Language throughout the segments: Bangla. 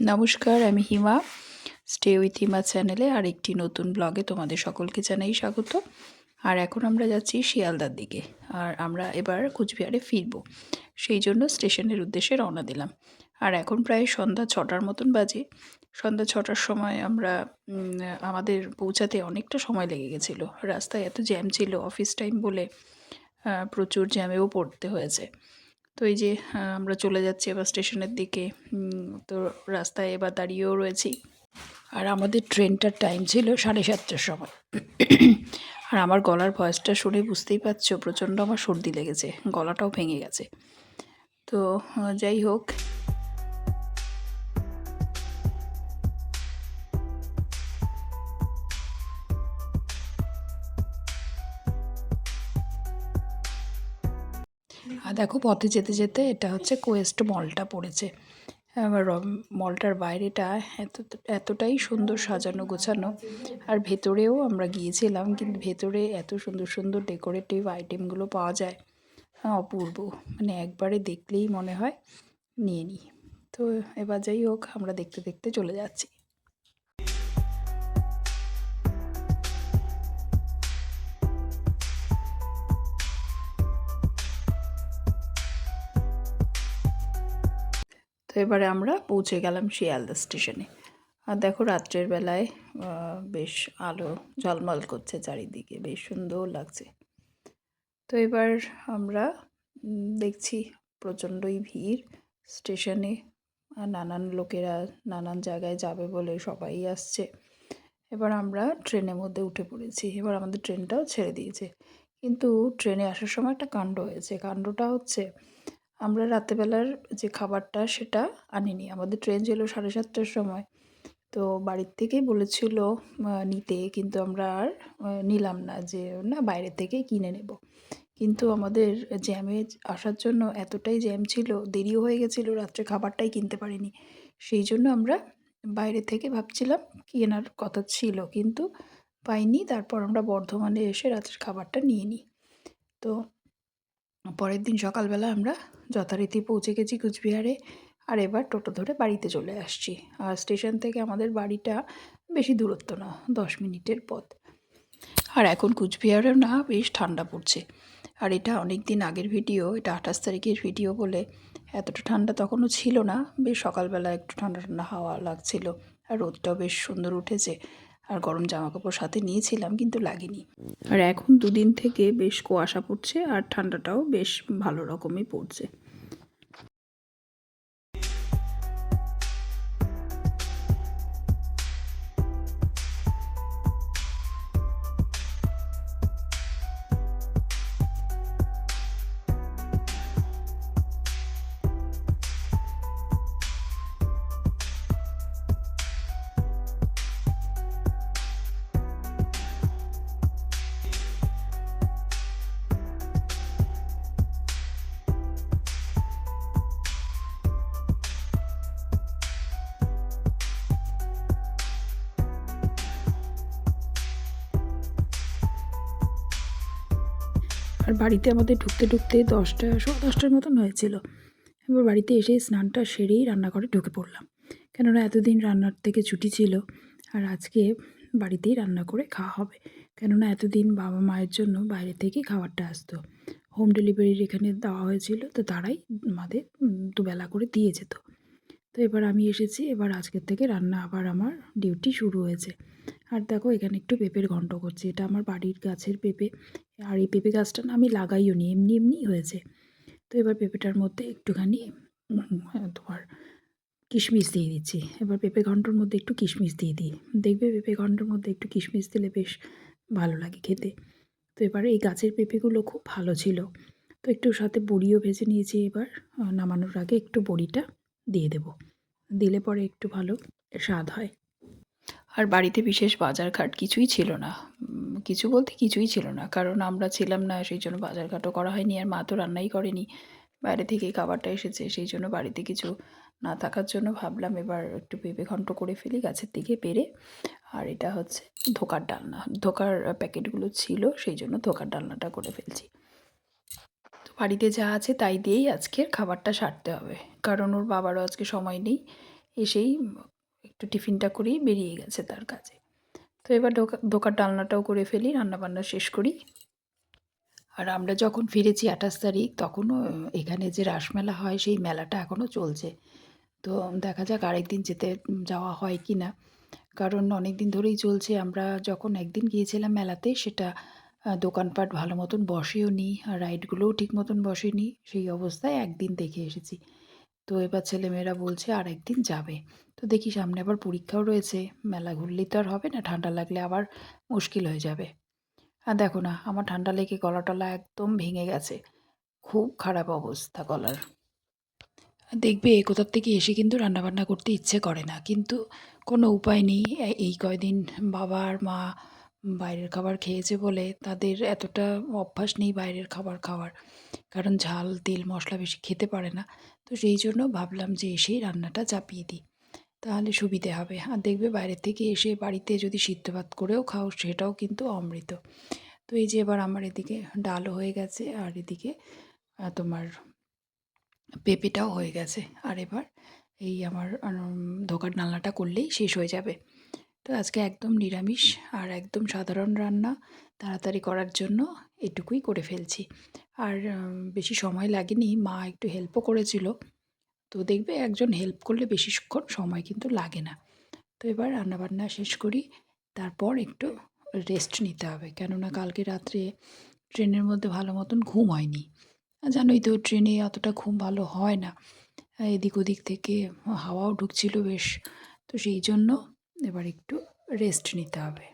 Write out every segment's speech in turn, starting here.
নমস্কার, আমি হিমা। স্টে উইথ হিমা চ্যানেলে আর একটি নতুন ব্লগে তোমাদের সকলকে জানাই স্বাগত। আর এখন আমরা যাচ্ছি শিয়ালদার দিকে। আর আমরা এবার কুচবিহারে ফিরব। সেই জন্য স্টেশনের উদ্দেশ্যে রওনা দিলাম। আর এখন প্রায় সন্ধ্যা ছটার মতন বাজে। সন্ধ্যা ছটার সময় আমরা আমাদের পৌঁছাতে অনেকটা সময় লেগে গেছিল। রাস্তায় এত জ্যাম ছিল অফিস টাইম বলে প্রচুর জ্যামেও পড়তে হয়েছে। তো এই যে আমরা চলে যাচ্ছি এবার স্টেশনের দিকে। তো রাস্তায় এবার দাঁড়িয়েও রয়েছি। আর আমাদের ট্রেনটার টাইম ছিল সাড়ে সাতটার সময়। আর আমার গলার ভয়েসটা শুনে বুঝতেই পারছ, প্রচণ্ড আমার সর্দি লেগেছে, গলাটাও ভেঙে গেছে। তো যাই হোক দেখো পথে যেতে যেতে এটা হচ্ছে কোয়েস্ট মলটা পড়েছে। এবার মলটার বাইরেটা এত, এতটাই সুন্দর সাজানো গোছানো। আর ভেতরেও আমরা গিয়েছিলাম, কিন্তু ভেতরে এত সুন্দর সুন্দর ডেকোরেটিভ আইটেমগুলো পাওয়া যায়। অপূর্ব। মানে একবারে দেখলেই মনে হয় নিয়ে নিই তো এবার যাই হোক, আমরা দেখতে দেখতে চলে যাচ্ছি। এবারে আমরা পৌঁছে গেলাম শিয়ালদা স্টেশনে। আর দেখো রাত্রের বেলায় বেশ আলো ঝলমল করছে চারিদিকে, বেশ সুন্দর লাগছে। তো এবার আমরা দেখছি প্রচণ্ডই ভিড় স্টেশনে নানান লোকেরা নানান জায়গায় যাবে বলে সবাই আসছে। এবার আমরা ট্রেনের মধ্যে উঠে পড়েছি। এবার আমাদের ট্রেনটাও ছেড়ে দিয়েছে। কিন্তু ট্রেনে আসার সময় একটা কাণ্ড হয়েছে। কাণ্ডটা হচ্ছে আমরা রাতেবেলার যে খাবারটা সেটা আনিনি। আমাদের ট্রেন ছিল সাড়ে সাতটার সময়। তো বাড়ির থেকেই বলেছিল নিতে। কিন্তু আমরা আর নিলাম না যে, না, বাইরে থেকেই কিনে নেব। কিন্তু আমাদের জ্যামে আসার জন্য এতটাই জ্যাম ছিল, দেরিও হয়ে গেছিল, রাত্রে খাবারটাই কিনতে পারিনি। সেই জন্য আমরা বাইরে থেকে ভাবছিলাম, কেনার কথা ছিল, কিন্তু পাইনি। তারপর আমরা বর্ধমানে এসে রাত্রের খাবারটা নিয়ে নিই। তো পরের দিন সকালবেলা আমরা যথারীতি পৌঁছে গেছি কুচবিহারে আর এবার টোটো ধরে বাড়িতে চলে আসছি। আর স্টেশন থেকে আমাদের বাড়িটা বেশি দূরত্ব না, দশ মিনিটের পথ। আর এখন কুচবিহারেও না বেশ ঠান্ডা পড়ছে। আর এটা অনেক দিন আগের ভিডিও, এটা আঠাশ তারিখের ভিডিও বলে। এতটা ঠান্ডা তখনও ছিল না, বেশ সকালবেলা একটু ঠান্ডা ঠান্ডা হাওয়া লাগছিল। আর রোদটাও বেশ সুন্দর উঠেছে। আর গরম জামা কাপড় সাথে নিয়েছিলাম, কিন্তু লাগেনি। আর এখন দুদিন থেকে বেশ কুয়াশা পড়ছে আর ঠান্ডাটাও বেশ ভালো রকমই পড়ছে। আর বাড়িতে আমাদের ঢুকতে ঢুকতে দশটা, সোয়া দশটার মতন হয়েছিল। এবার বাড়িতে এসে স্নানটা সেরেই রান্নাঘরে ঢুকে পড়লাম। কেননা এতদিন রান্নার থেকে ছুটি ছিল আর আজকে বাড়িতেই রান্না করে খাওয়া হবে। কেননা এতদিন বাবা মায়ের জন্য বাইরে থেকে খাবারটা আসতো। হোম ডেলিভারির এখানে দেওয়া হয়েছিল তো তারাই আমাদের দুবেলা করে দিয়ে যেত। তো এবার আমি এসেছি, এবার আজকের থেকে রান্না আবার আমার ডিউটি শুরু হয়েছে। আর দেখো এখানে একটু পেঁপের ঘন্ট করছি। এটা আমার বাড়ির গাছের পেঁপে। আর এই পেঁপে গাছটা না আমি লাগাইও নি, এমনি এমনিই হয়েছে। তো এবার পেঁপেটার মধ্যে একটুখানি তোমার কিশমিশ দিয়ে দিচ্ছি। এবার পেঁপে ঘন্টর মধ্যে একটু কিশমিশ দিয়ে দিই। দেখবে পেঁপে ঘন্টর মধ্যে একটু কিশমিশ দিলে বেশ ভালো লাগে খেতে। তো এবার এই গাছের পেঁপেগুলো খুব ভালো ছিল। তো একটু সাথে বড়িও ভেজে নিয়েছি এবার নামানোর আগে একটু বড়িটা দিয়ে দেব। দিলে পরে একটু ভালো স্বাদ হয়। আর বাড়িতে বিশেষ বাজার ঘাট কিছুই ছিল না। কিছু বলতে কিছুই ছিল না, কারণ আমরা ছিলাম না, সেই জন্য বাজার ঘাটও করা হয়নি আর মা তো রান্নাই করেনি। বাইরে থেকে খাবারটা এসেছে, সেই জন্য বাড়িতে কিছু না থাকার জন্য ভাবলাম এবার একটু পেঁপে ঘন্ট করে ফেলি, গাছের দিকে পেরে। আর এটা হচ্ছে ধোকার ডালনা। ধোকার প্যাকেটগুলো ছিল, সেই জন্য ধোকার ডালনাটা করে ফেলছি। তো বাড়িতে যা আছে তাই দিয়েই আজকের খাবারটা সারতে হবে, কারণ ওর বাবারও আজকে সময় নেই। এসেই একটু টিফিনটা করেই বেরিয়ে গেছে তার কাছে তো এবার ডোকা দোকার ডালনাটাও করে ফেলি, রান্নাবান্না শেষ করি। আর আমরা যখন ফিরেছি আঠাশ তারিখ, তখনও এখানে যে রাসমেলা হয়, সেই মেলাটা এখনও চলছে। তো দেখা যাক আরেকদিন যেতে যাওয়া হয় কি না। কারণ অনেক দিন ধরেই চলছে, আমরা যখন একদিন গিয়েছিলাম মেলাতে, সেটা দোকানপাট ভালো মতন বসেও নি আর রাইডগুলোও ঠিক মতন বসেনি, সেই অবস্থায় একদিন দেখে এসেছি। তো এবার ছেলেমেয়েরা বলছে আর একদিন যাবে। তো দেখি সামনে আবার পরীক্ষাও রয়েছে। মেলা ঘুরলেই তো আর হবে না, ঠান্ডা লাগলে আবার মুশকিল হয়ে যাবে। আর দেখো না, আমার ঠান্ডা লেগে গলা টলা একদম ভেঙে গেছে। খুব খারাপ অবস্থা গলার। দেখবে কোথার থেকে এসে কিন্তু রান্নাবান্না করতে ইচ্ছে করে না। কিন্তু কোনো উপায় নেই। এই কয়দিন বাবা আর মা বাইরের খাবার খেয়েছে বলে তাদের এতটা অভ্যাস নেই বাইরের খাবার খাওয়ার। কারণ ঝাল, তেল, মশলা বেশি খেতে পারে না। তো সেই জন্য ভাবলাম যে এসেই রান্নাটা চাপিয়ে দিই। তাহলে সুবিধে হবে। আর দেখবে বাইরের থেকে এসে বাড়িতে যদি সিদ্ধ ভাত করেও খাও, সেটাও কিন্তু অমৃত। তো এই যে এবার আমার এদিকে ডালও হয়ে গেছে, আর এদিকে তোমার পেঁপেটাও হয়ে গেছে। আর এবার এই আমার ধোকার ডালনাটা করলেই শেষ হয়ে যাবে। তো আজকে একদম নিরামিষ আর একদম সাধারণ রান্না তাড়াতাড়ি করার জন্য এটুকুই করে ফেলছি। আর বেশি সময় লাগেনি, মা একটু হেল্পও করেছিল। তো দেখবে একজন হেল্প করলে বেশিক্ষণ সময় কিন্তু লাগে না। তো এবার রান্নাবান্না শেষ করি, তারপর একটু রেস্ট নিতে হবে। কেননা কালকে রাত্রে ট্রেনের মধ্যে ভালো মতন ঘুম হয়নি। জানোই তো ট্রেনে অতটা ঘুম ভালো হয় না। এদিক ওদিক থেকে হাওয়াও ঢুকছিল বেশ। তো সেই জন্য এবার একটু রেস্ট নিতে হবে।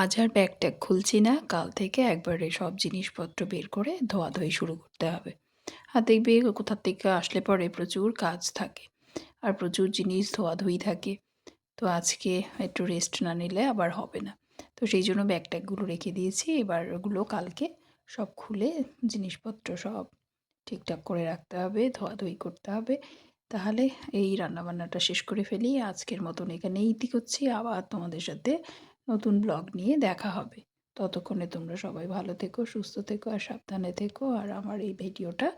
আজ আর ব্যাগ ট্যাগ খুলছি না, কাল থেকে একবারে সব জিনিসপত্র বের করে ধোয়াধুয়ি শুরু করতে হবে। আর দেখবে কোথার থেকে আসলে পরে প্রচুর কাজ থাকে আর প্রচুর জিনিস ধোয়াধুয়ি থাকে। তো আজকে একটু রেস্ট না নিলে আবার হবে না। তো সেই জন্য ব্যাগ ট্যাগগুলো রেখে দিয়েছি, এবার ওগুলো কালকে সব খুলে জিনিসপত্র সব ঠিকঠাক করে রাখতে হবে, ধোয়াধুয়ি করতে হবে। তাহলে এই রান্নাবান্নাটা শেষ করে ফেলি। আজকের মতন এখানেই ইতি করছি। আবার তোমাদের সাথে নতুন ব্লগ নিয়ে দেখা হবে। ততক্ষণে তোমরা সবাই ভালো থেকো, সুস্থ থেকো আর সাবধানে থেকো। আর আমার এই ভিডিওটা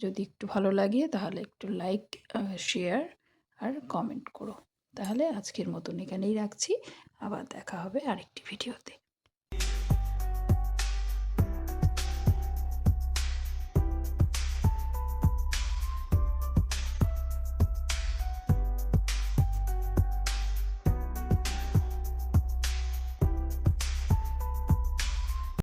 যদি একটু ভালো লাগে তাহলে একটু লাইক শেয়ার আর কমেন্ট করো। তাহলে আজকের মতন এখানেই রাখছি। আবার দেখা হবে আরেকটি ভিডিওতে।